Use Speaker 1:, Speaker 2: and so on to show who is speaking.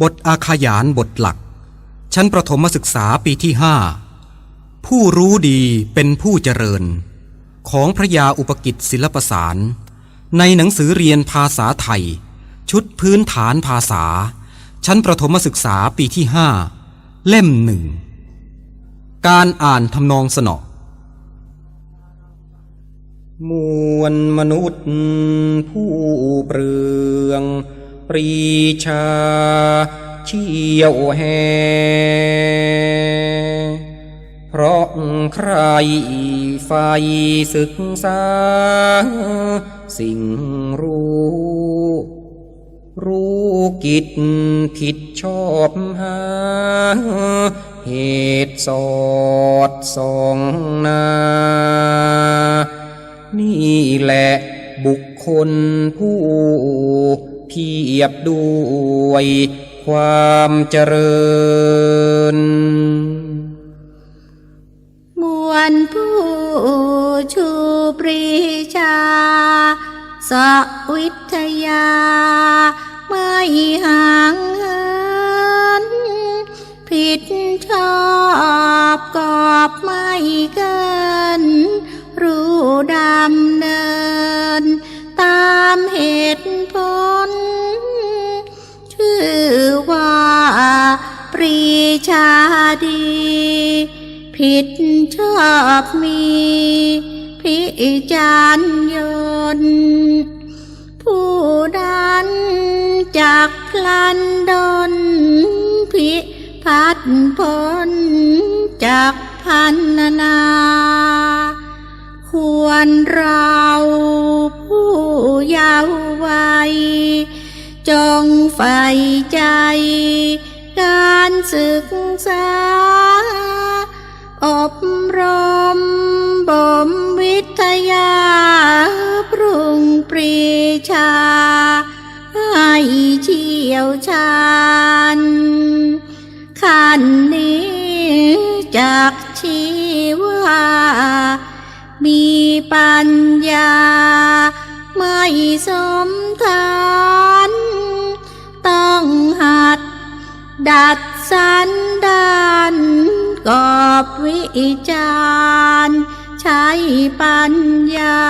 Speaker 1: บทอาขยานบทหลัก ชั้นประถมศึกษาปีที่ห้าผู้รู้ดีเป็นผู้เจริญ ของพระยาอุปกิจศิลปสาร ในหนังสือเรียนภาษาไทย ชุดพื้นฐานภาษา ชั้นประถมศึกษาปีที่ห้าเล่มหนึ่ง การอ่านทำนองสนอมวลมนุษย์ผู้เปลือง รีชา เชี่ยวแหเพราะใครไฟศึกษา สิ่งรู้ รู้กิจผิดชอบหา เหตุสอดสองนา นี่แหละบุคคลผู้ เพียบด้วยความเจริญ
Speaker 2: มวลผู้ชูปรีชาสวิทยา ไม่ห่างเหินผิดชอบกอบไม่เกิน รู้ดำเนินตาม เหตุผล ชื่อว่าปรีชาดี ผิดชอบมีพิจารยน ผู้นั้นจากพลันดนพิพัดพลจากพันนา ควรร ใฝ่ใจ การศึกษา อบรมบ่มวิทยา ปรุงปรีชา ให้เชี่ยวชาญขันนี้จากชีว่ามีปัญญา ไม่สมทาน ดัดสันดานกอบวิจารใช้ปัญญา